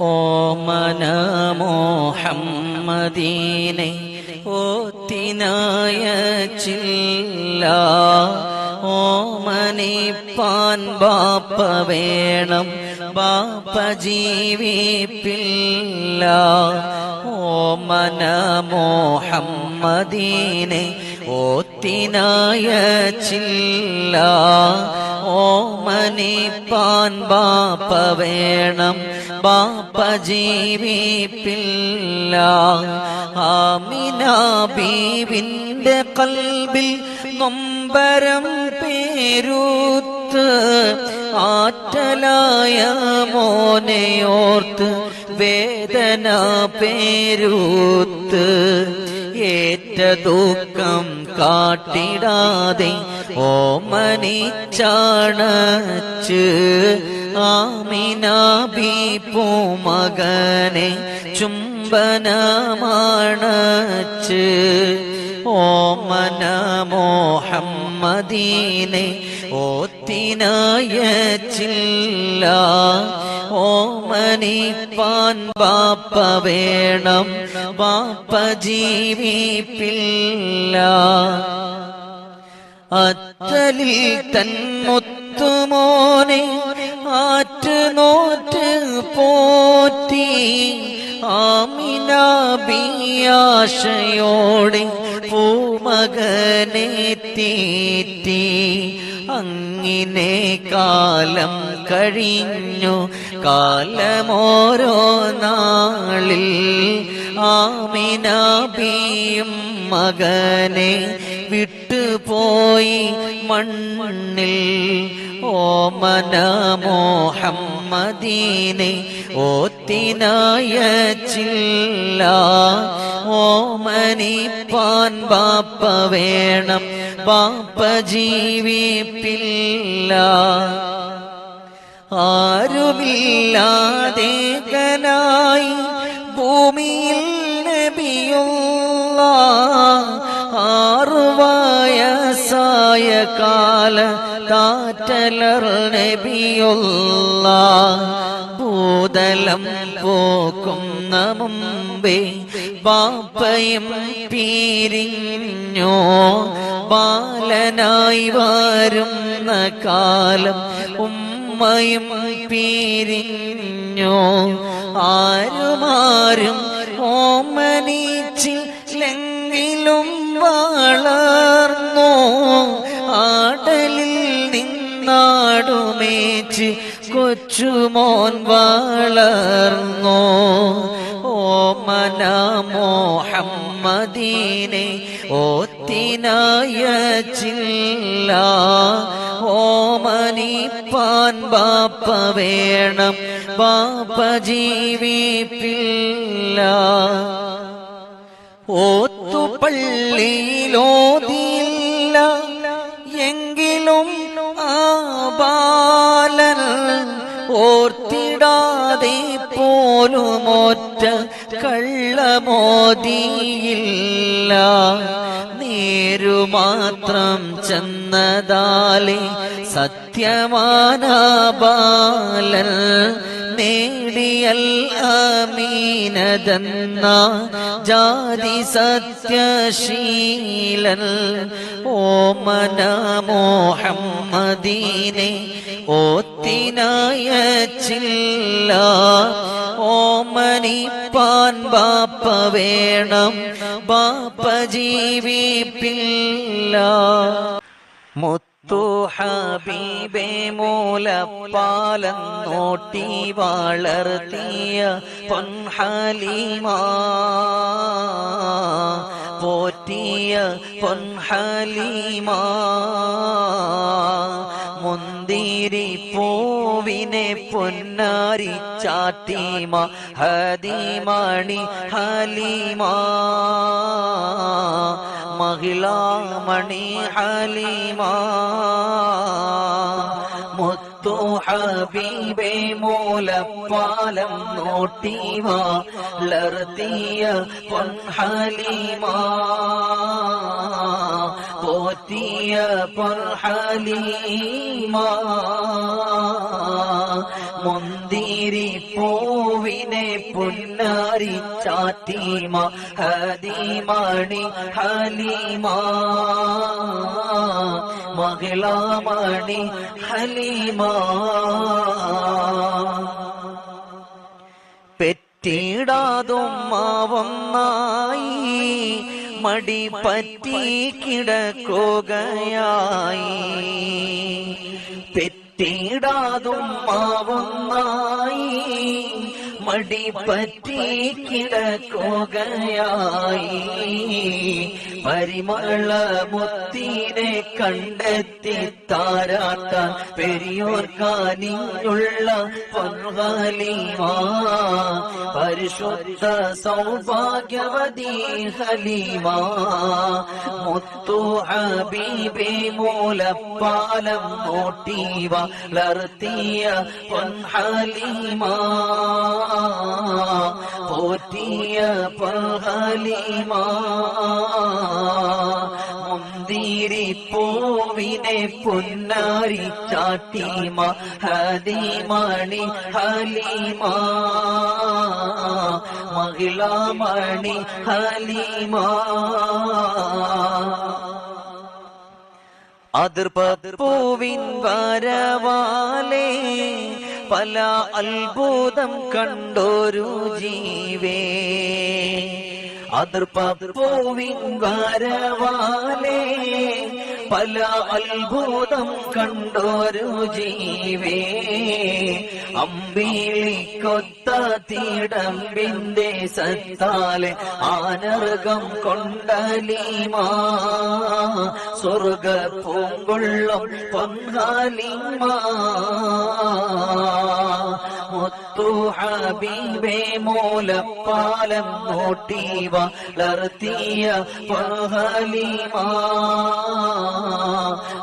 ഓമന മോഹമ്മദീനെ ഓത്തിനായ ചില്ല പാൻ ബാപ്പ വേണം ബാപ്പ ജീവിപ്പില്ല. ഓമന മോഹമ്മദീനെ ഓത്തിനായ ചില്ല പാൻ ബാപ്പ വേണം ബാപ്പ ജീവിപ്പില്ല ആമിന ബീവിന്റെ കൽബിൽ നൊമ്പരം പേരൂത്ത് ആറ്റലായ മോനെയോർത്ത് വേദന പേരൂത്ത്. ഏറ്റ ദുഃഖം കാട്ടിടാതെ ഓമനിച്ചാണച്ച് ആമിന ബീപ്പു മകനെ ചുംബനമാണച്ച്. ഓമന മോഹമ്മദീനെ ഓത്തിനായ ചില്ല പാൻ ബാപ്പ വേണം ബാപ്പ ജീവിപ്പില്ല അത്തലിൽ തന്മുത്തുമോനെ ആറ്റ് നോറ്റ് പോറ്റി ആമിനാബിയാശയോടെ പൂമകനെ തീറ്റി അങ്ങിനെ കാലം കഴിഞ്ഞു കാലമോരോ നാളിൽ. ആമിനാബിയും മകനെ വിട്ടുപോയി മണ്ണിൽ. ഓമന മോഹമ്മദീനെ ഓത്തിനായ ചില്ല ഓമനിപ്പാൻ ബാപ്പ വേണം ബാപ്പ ജീവിപ്പില്ല. ആരുമില്ലാതെ കനായി ഭൂമിയിൽ നബിയുള്ള. ആറുവയസായ കാല താറ്റലർ നബിയുള്ള. ഭൂതലം പോക്കുന്ന മുമ്പേ പാപ്പയും പീരിഞ്ഞോ. ബാലനായി വരുന്ന കാലം ഉമ്മയും പീരിഞ്ഞോ? ആരുമാരും ഓമനിച്ചില്ലെങ്കിലും വളർന്നോ? ആടലിൽ നിന്നാടുമേച്ച് കൊച്ചുമോൻ വളർന്നോ? ഓമന മോഹമ്മദീനെ ഓത്തിനായ ചില്ല ഓമനിപ്പാൻ ബാപ്പ വേണം ബാപ്പ ജീവിപ്പില്ല ഓത്തുപള്ളിയിലോതിയില്ല. എങ്കിലും ആ ബാലൻ ഓർത്തിടാതെ പോലുമൊറ്റ കള്ളമോദിയില്ല. നേരുമാത്രം ചെന്നതാലേ സത്യമാന ബാലൻ. നേടിയൽ അമീനതെന്ന ജാതി സത്യശീലൻ ഓമന മോഹമ്മദീനെ ഓത്തിനായച്ചില്ല. ഓമനിപ്പാൻ ബാപ്പ വേണം ബാപ്പ ജീവിപ്പില്ല. മുത്തു ഹബീബേ മൂലപ്പാലം നോട്ടി വളർത്തിയ പൊൻഹലിമാ. പോറ്റിയ പൊൻഹലിമാ. മുന്തിരി പൂവിനെ പൊന്നാരി ചാട്ടിമ ഹദിമണി ഹലിമാ. മഹിളാമണി ഹലീമ. മുത്തു ഹബീബേ മൂലപ്പാലം പൊൻ ഹലീമ. പോറ്റിയ പൊൻഹലിമാ മുന്തിരി പൂവിനെ പുന്നാരി ചാറ്റീമ ഹദിമണി ഹലീമ മഹിളാമണി ഹലീമ പെറ്റിടാതും മാവന്നായി മടി പറ്റി കിടക്കുകയായി പെറ്റിടാതും മാവന്നായി മടി പറ്റി കിടക്കുകയായി. പരിമള മുത്തിനെ കണ്ടെത്തി താരാട്ടാൻ പെരിയോർക്കാനിയുള്ള പൊൻഹലിമാ. പരിശുദ്ധ സൗഭാഗ്യവതി ഹലീമാ. മുത്തു ഹബീബേ മൂലപ്പാലം നോട്ടീവ ലർത്തിയ പൊൻഹലിമാ. പോറ്റിയ പൊൻഹലിമാ മുന്തിരി പൂവിനെ പൊന്നാരി ചാട്ടിമ ഹദിമണി ഹലിമ മഹിളാമണി ഹലിമ. പൂവിൻ വരവാലേ പല അത്ഭുതം കണ്ടോരു ജീവേ. അതിർപ്പൂവിൻ വരവാലേ പല അത്ഭുതം കണ്ടോരു ജീവേ. അമ്പിളിക്കൊത്ത തീടമ്പിന്റെ സത്താലെ ആനർഗം കൊണ്ടലീമാ സ്വർഗ പൂങ്കൊള്ളും പൊങ്കാലിമാ മുത്തു ഹബീബേ മൂലപ്പാലം നോട്ടി വളർത്തിയ പൊഹലിമാ.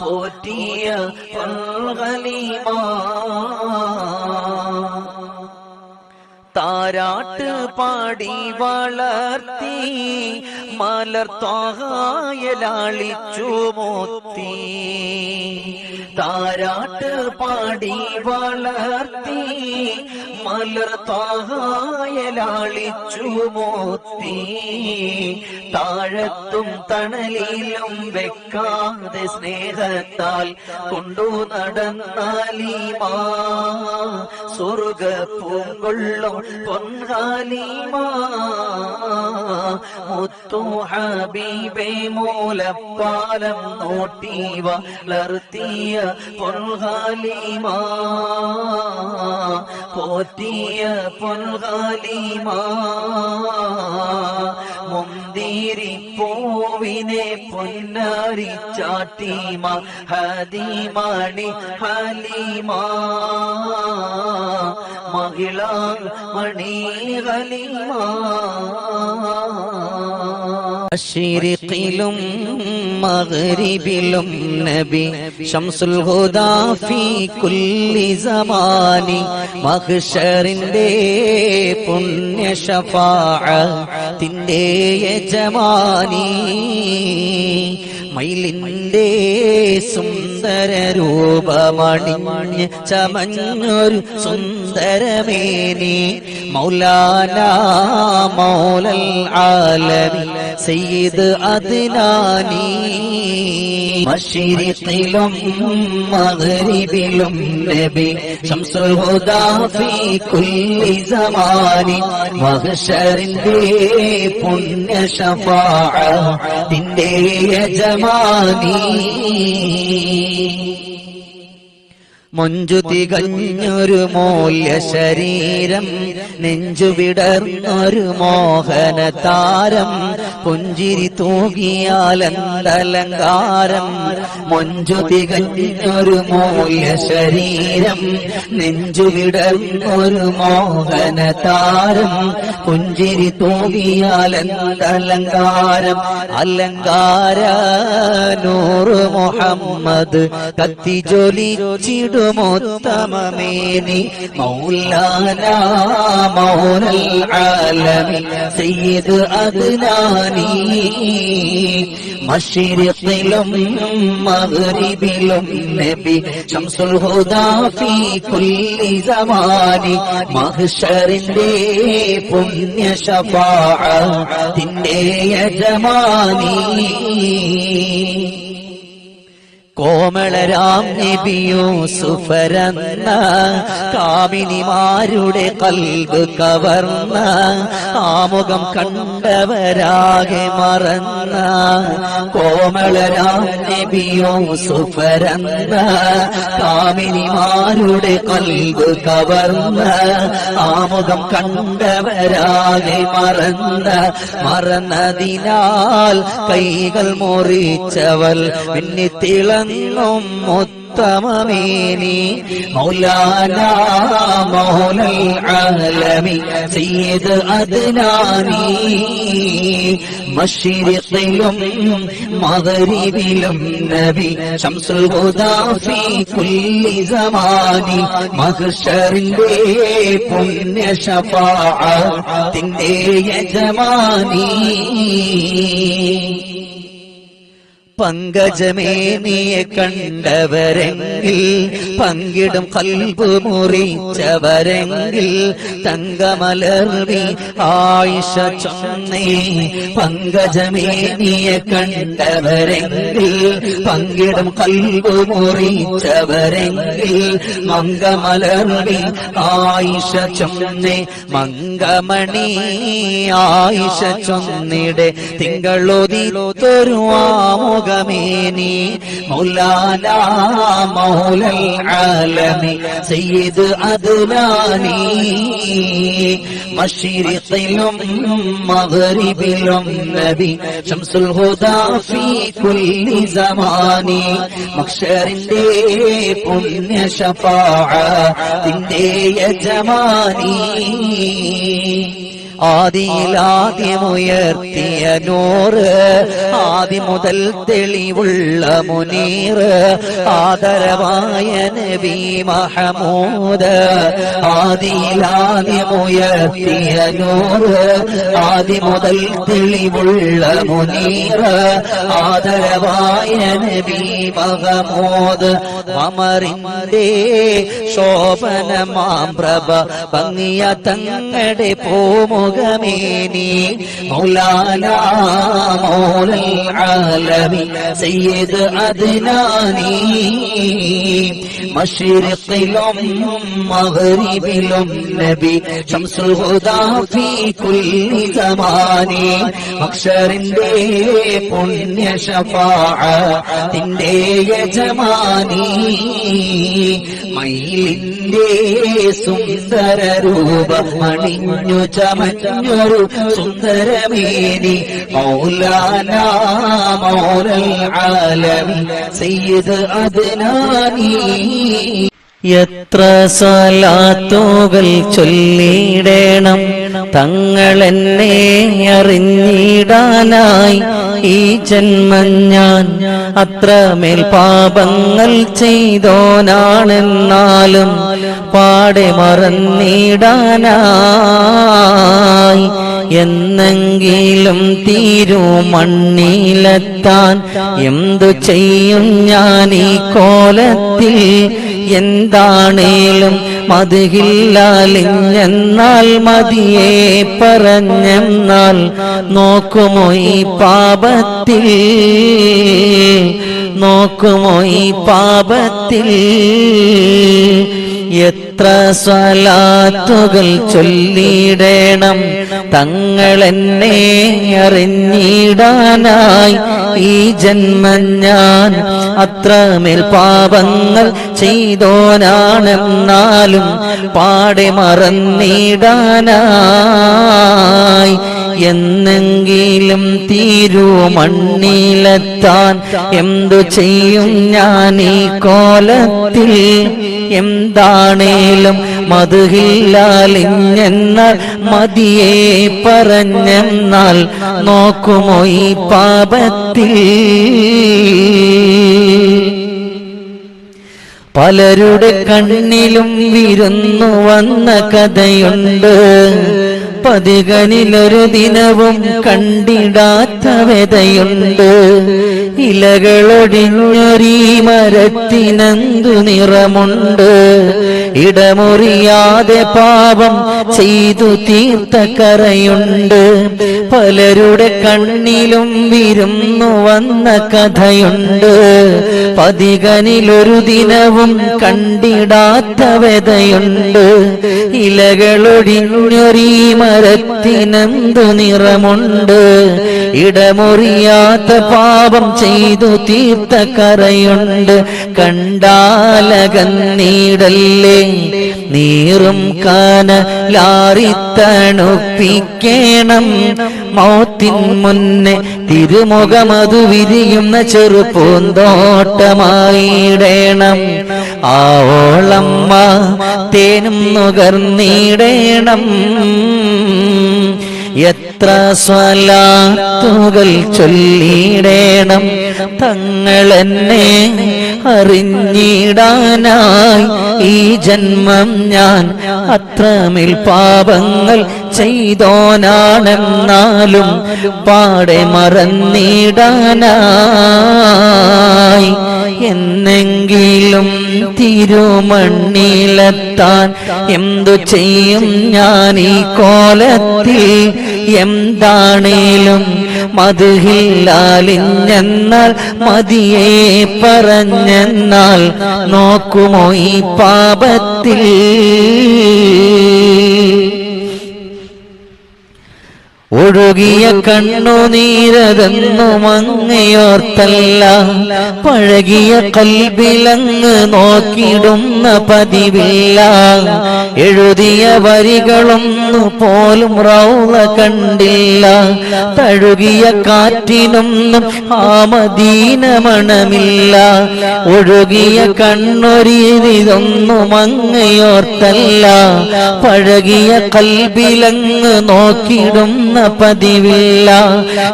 പോറ്റിയ പൊഹലിമാ. താരാട്ട് പാടി വളർത്തി മലർത്തായലാളിച്ചു മോത്തി താരാട്ട് പാടി വളർത്തി. മലർത്തായലാളിച്ചു മോത്തി താഴത്തും തണലിലും വെക്കാതെ സ്നേഹത്താൽ കൊണ്ടു നടന്നാലീമാ സ്വർഗ പൂങ്കൊള്ളും പൊൻകാലിമാ മുത്തു ഹബീബേ മൂലപ്പാലം നോട്ടി വളർത്തിയ പൊൻകാലിമാ പോറ്റിയ പൊൻകാലിമാ മുന്തിരി പൂവിനെ പൊന്നാരി ചാട്ടിമ ഹദിമണി ഹലിമാ. മഹിള മണി ഹലിമാ. അഷിരിക്കിലും മഗ്രിബിലും നബി ഷംസുൽ ഹുദാ ഫീ കുല്ലി സമാനി മഹ്ഷറിന്റെ പുണ്യ ഷഫാഅത്തിന്റെ യജമാനി മയിലിന്റെ സുന്ദര രൂപമണിഞ്ഞ് ചമഞ്ഞൊരു സുന്ദരമേനി മൗലാന മൗലൽ ആലമി സയ്യിദ് അദ്നാനി മശരിഖിലും മഗ്രിബിലും നബി ശംസുൽ ഹുദാ ഫീ കുല്ലി സമാനി മഹ്ശറിന്റെ പുണ്യ ഷഫാഅത്തിന്റെ യജമാനി. മൊഞ്ചു തികഞ്ഞൊരു മൂല്യ ശരീരം നെഞ്ചു വിടർന്നൊരു മോഹന താരം പുഞ്ചിരി തൂകിയാലന്തലങ്കാരം മൊഞ്ചു തികഞ്ഞൊരു മൂല്യ ശരീരം. നെഞ്ചു വിടർന്നൊരു മോഹന താരം പുഞ്ചിരി തൂകിയാലന്തലങ്കാരം അലങ്കാര നൂറ് മുഹമ്മദ് കത്തി ജോലി ചിടുമോത്തമേനി മൗലാന മൗനൽ ആലമി. സയ്യിദ് അദ്നാനി മഷിരിഖിലും മഗ്രിബിലും നബി ശംസുൽ ഹുദാ ഫീ കുല്ലി സമാനി മഹ്ശറിന്റെ പുണ്യ ഷഫാഅത്തിന്റെ യജമാനി. കോമളരാം നബിയൂസുഫരെന്ന കാമിനിമാരുടെ കൽബ് കവർന്ന ആമുഖം കണ്ടവരാകെ മറന്ന കോമളരാം നബിയൂസുഫരെന്ന കാമിനിമാരുടെ കൽബ് കവർന്ന ആമുഖം കണ്ടവരാകെ മറന്ന മറന്നതിനാൽ കൈകൾ മുറിച്ചവൾ പിന്നെ തിളങ്ങും ഉത്തമമേനി. മൗലാന മൗലൽ ആലമി സയ്യിദ് അദ്നാനി. മഷിരിഖിലും മഗ്രിബിലും നബി ശംസുൽ ഹുദാ ഫീ കുല്ലി സമാനി. മഹ്ശറിന്റെ പുണ്യ ശഫാഅത്തിന്റെ യജമാനി. പങ്കജമേനിയെ കണ്ടവരെങ്കിൽ പങ്കിടും കൽബ് മുറിച്ചവരെങ്കിൽ തങ്കമലർവി ആയിഷ ചൊന്നേ പങ്കജമേ നീയെ കണ്ടവരെങ്കിൽ പങ്കിടും കൽബ് മുറിച്ചവരെങ്കിൽ മംഗമലർവി ആയിഷ ചൊന്നേ മംഗമണി ആയിഷ ചൊന്നിടെ തിങ്കളൊതിലൊരു ആമുഖമേനി മൗലാല മൗലൽ ആലമി സയ്യിദ് അദ്നാനി. മഷ്രിഖിലും മഗ്രിബിലും നബി ശംസുൽ ഹുദാ ഫീ കുല്ലി സമാനി. മക്ഷറിന്റെ പുണ്യ ഷഫാഅത്തിന്റെ യജമാനി. ആദിയിലാദ്യമുയർത്തിയ നൂറ് ആദി മുതൽ തെളിവുള്ള മുനീർ ആദരവായ നബി മഹമൂദ്. ആദിയിലാദ്യമുയർത്തിയ നൂറ് ആദി മുതൽ തെളിവുള്ള മുനീർ ആദരവായ നബി മഹമൂദ്. അമറിന്റെ ശോഭനമാം പ്രഭ ഭംഗിയ തങ്ങളുടെ പോമുഖമേനി മൗലാന മൗലൽ ആലമി സയ്യിദ് അദ്നാനി. മഷ്രിഖിലും മഗ്രിബിലും നബി ശംസുൽ ഹുദാ ഫീ കുല്ലി സമാനി. മക്ഷറിന്റെ പുണ്യ ഷഫാഅത്തിന്റെ യജമാനി. മയിലിന്റെ സുന്ദര രൂപമണിഞ്ഞു ചമഞ്ഞൊരു സുന്ദരമേനി മൗലാന മൗലൽ ആലമി സയ്യിദ് അദ്നാനി. എത്ര സലാത്തുകൾ ചൊല്ലിടേണം തങ്ങളെന്നെ അറിഞ്ഞിടാനായി. ഈ ജന്മം ഞാൻ അത്രമേൽ പാപങ്ങൾ ചെയ്തോനാണെന്നാലും പാടെ മറന്നിടാനായി. എന്നെങ്കിലും തീരു മണ്ണിലെത്താൻ എന്തു ചെയ്യും ഞാൻ ഈ കോലത്തിൽ? എന്താണേലും മതിയില്ലാലിഞ്ഞെന്നാൽ മതിയെ പറഞ്ഞെന്നാൽ നോക്കുമോ ഈ പാപത്തിൽ? നോക്കുമോ ഈ പാപത്തിൽ? എത്ര സ്വലാത്തുകൾ ചൊല്ലിടണം തങ്ങളെന്നെ അറിഞ്ഞിടാനായി ഈ ജന്മം ഞാൻ അത്രമേൽ പാപങ്ങൾ ചെയ്തോനാണെന്നാലും പാടെ മറന്നിടാനായി എന്നെങ്കിലും തീരു മണ്ണിലെത്താൻ. എന്തു ചെയ്യും ഞാൻ ഈ കോലത്തിൽ? എന്താണേലും മധുഹില്ലാലിഞ്ഞെന്നാൽ മതിയെ പറഞ്ഞെന്നാൽ നോക്കുമോ ഈ പാപത്തിൽ? പലരുടെ കണ്ണിലും വിരുന്നു വന്ന കഥയുണ്ട്. പതികനിലൊരു ദിനവും കണ്ടിടാത്ത വ്യതയുണ്ട് ഇലകളൊടിഞ്ഞൊരീ മരത്തിനെന്തു നിറമുണ്ട്. ഇടമുറിയാതെ പാപം ചെയ്തു തീർത്ത കറയുണ്ട്. പലരുടെ കണ്ണിലും വിരുന്നു വന്ന കഥയുണ്ട്. പതികനിലൊരു ദിനവും കണ്ടിടാത്ത വ്യതയുണ്ട് ഇലകളൊടിഞ്ഞൊരീ മരത്തിനെന്തു നിറമുണ്ട്. ഇടമുറിയാത്ത പാപം ചെയ്തു തീർത്ത കരയുണ്ട്. കണ്ടാലകന്നീടല്ലേ നീറും കാന ലാറിത്തണുപ്പിക്കണം. മൗത്തിൻ മുന്നേ തിരുമുഖമതു വിരിയുന്ന ചെറുപൂന്തോട്ടമായിടേണം ആവോളമ്മ തേനും നുകർന്നിടേണം. എത്ര സ്വലാത്തുകൾ ചൊല്ലിടേണം തങ്ങളെന്നെ അറിഞ്ഞിടാനായി. ഈ ജന്മം ഞാൻ അത്രമിൽ പാപങ്ങൾ ചെയ്തോനാണെന്നാലും പാടെ മറന്നിടാനായി. എന്നെങ്കിലും തിരുമണ്ണിലെത്താൻ എന്തു ചെയ്യും ഞാൻ ഈ കോലത്തിൽ? എന്താണേലും മതുഹില്ലാലിഞ്ഞെന്നാൽ മതിയെ പറഞ്ഞെന്നാൽ നോക്കുമോ ഈ പാപത്തിൽ? ഒഴുകിയ കണ്ണുനീരതെന്നു മങ്ങയോർത്തല്ല. പഴകിയ കൽബിലങ്ങ് നോക്കിടുന്ന പതിവില്ല. എഴുതിയ വരികളൊന്നു പോലും റൗള കണ്ടില്ല. തഴുകിയ കാറ്റിനൊന്നും ആമദീന മണമില്ല ഒഴുകിയ കണ്ണൊരിതൊന്നു മങ്ങയോർത്തല്ല. പഴകിയ കൽബിലങ്ങ് നോക്കിടുന്ന പതിവില്ല.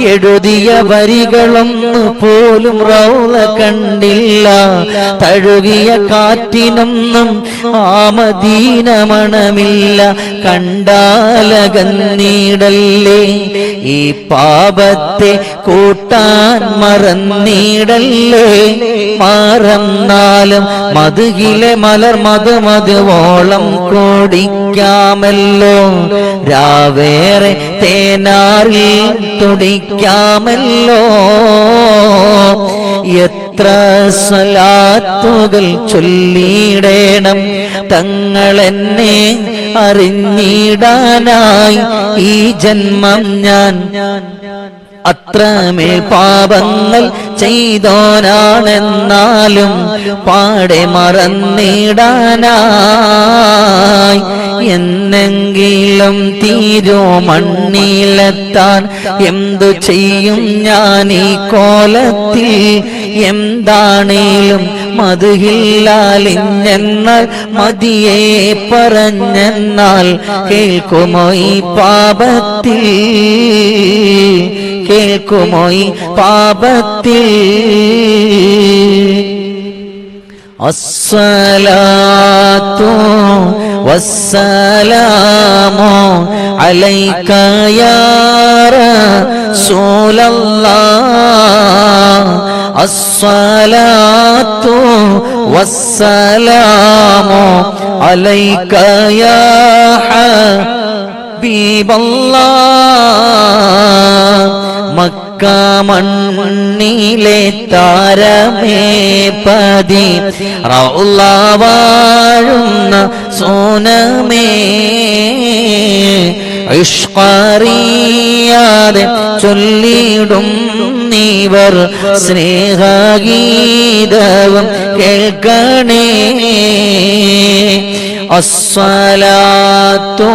എഴുതിയ വരികളൊന്നു പോലും റൗള കണ്ടില്ല. തഴുകിയ കാറ്റിനൊന്നും ആമദീന മണമില്ല കണ്ടാലകന്നീടല്ലേ. ഈ പാപത്തെ കൂട്ടാൻ മറന്നീടല്ലേ. മറന്നാലും മതുകിലെ മലർ മധു മധുവോളം കോടിക്കാമല്ലോ രാവേറെ തേനാറിൽ തുടിക്കാമല്ലോ. എത്ര സലാത്തുകൾ ചൊല്ലിയിടേണം. തങ്ങളെന്നെ അറിഞ്ഞിടാനായി ഈ ജന്മം ഞാൻ. അത്രമേൽ പാപങ്ങൾ ചെയ്തോനാണെന്നാലും പാടെ മറന്നിടാനായി. എന്നെങ്കിലും തീരോ മണ്ണിലെത്താൻ എന്തു ചെയ്യും ഞാൻ ഈ കോലത്തിൽ? എന്താണേലും മതിയില്ലാലിഞ്ഞെന്നാൽ മതിയെ പറഞ്ഞെന്നാൽ കേൾക്കുമോ ഈ പാപത്തിൽ? കേൾക്കുമോയി പാപത്തിൽ. അസ്സലാത്തു വസ്സലാമോ അലൈക്കയാറ സൂലല്ലാ അസ്സലാത്തു വസ്സലാമോ അലൈക്കയാ മക്ക മണ്ണിലെ താരമേ പതി. റൗലാവാഴുന്ന സോനമേ. ഇഷ്കറിയാതെ ചൊല്ലിടും നീവർ സ്നേഹഗീതവും കേൾക്കണേ. അസ്വലാത്തോ